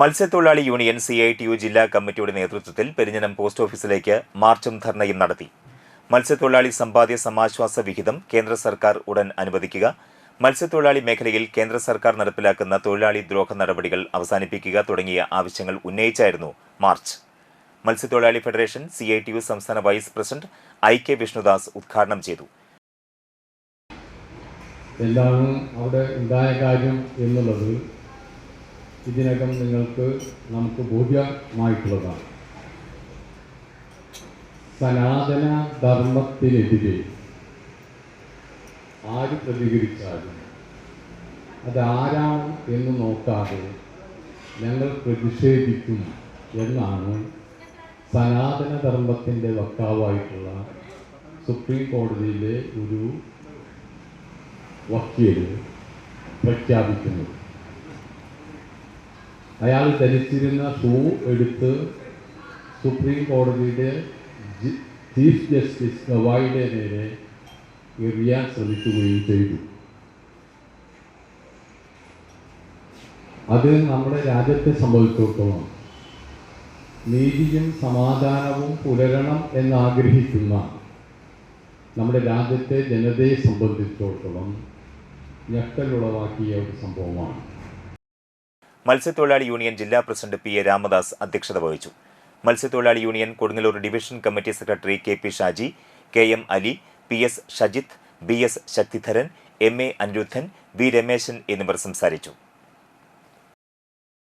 മത്സ്യത്തൊഴിലാളി union C I T U ജില്ലാ കമ്മിറ്റിയുടെ നേതൃത്വത്തിൽ പെരിഞ്ഞനം പോസ്റ്റ് ഓഫീസിലേക്ക് മാർച്ചും ധർണയും നടത്തി. മത്സ്യത്തൊഴിലാളി സമ്പാദ്യ സമാശ്വാസ വിഹിതം കേന്ദ്ര സർക്കാർ ഉടൻ അനുവദിക്കുക. മത്സ്യത്തൊഴിലാളി മേഖലയിൽ കേന്ദ്ര സർക്കാർ നടപ്പിലാക്കുന്ന തൊഴിലാളി ദ്രോഹ നടപടികൾ അവസാനിപ്പിക്കുക തുടങ്ങിയ ആവശ്യങ്ങൾ ഉന്നയിച്ചായിരുന്നു മാർച്ച്. മത്സ്യത്തൊഴിലാളി federation C I T U സംസ്ഥാന vice president I K Vishnudas ഉദ്ഘാടനം ചെയ്തു. എന്താണ് അവിടെ ഉണ്ടായ കാര്യം എന്നുള്ളത് ഇതിനകം നിങ്ങൾക്ക് നമുക്ക് ബോധ്യമായിട്ടുള്ളതാണ്. സനാതന ധർമ്മത്തിനെതിരെ ആര് പ്രതികരിച്ചാലും അത് ആരാണ് എന്ന് നോക്കാതെ ഞങ്ങൾ പ്രതിഷേധിക്കും എന്നാണ് സനാതന ധർമ്മത്തിന്റെ വക്താവായിട്ടുള്ള സുപ്രീം കോടതിയിലെ ഒരു വക്കീൽ പ്രഖ്യാപിക്കുന്നത്. അയാൾ ധരിച്ചിരുന്ന ഷൂ എടുത്ത് സുപ്രീം കോടതിയുടെ ചീഫ് ജസ്റ്റിസ് ഗവായിയുടെ നേരെ എറിയാൻ ശ്രമിക്കുകയും ചെയ്തു. അത് നമ്മുടെ രാജ്യത്തെ സംബന്ധിച്ചിടത്തോളം നീതിയും സമാധാനവും പുലരണം എന്നാഗ്രഹിക്കുന്ന നമ്മുടെ രാജ്യത്തെ ജനതയെ സംബന്ധിച്ചിടത്തോളം ഞെട്ടലുളവാക്കിയ ഒരു സംഭവമാണ്. മത്സ്യത്തൊഴിലാളി യൂണിയൻ ജില്ലാ പ്രസിഡന്റ് പി എ രാമദാസ് അധ്യക്ഷത വഹിച്ചു. മത്സ്യത്തൊഴിലാളി union Kodungallur division committee secretary K P Shaji K M Ali P S Shajith B S Sakthidharan M A Aniruddhan V Rameshan എന്നിവർ സംസാരിച്ചു.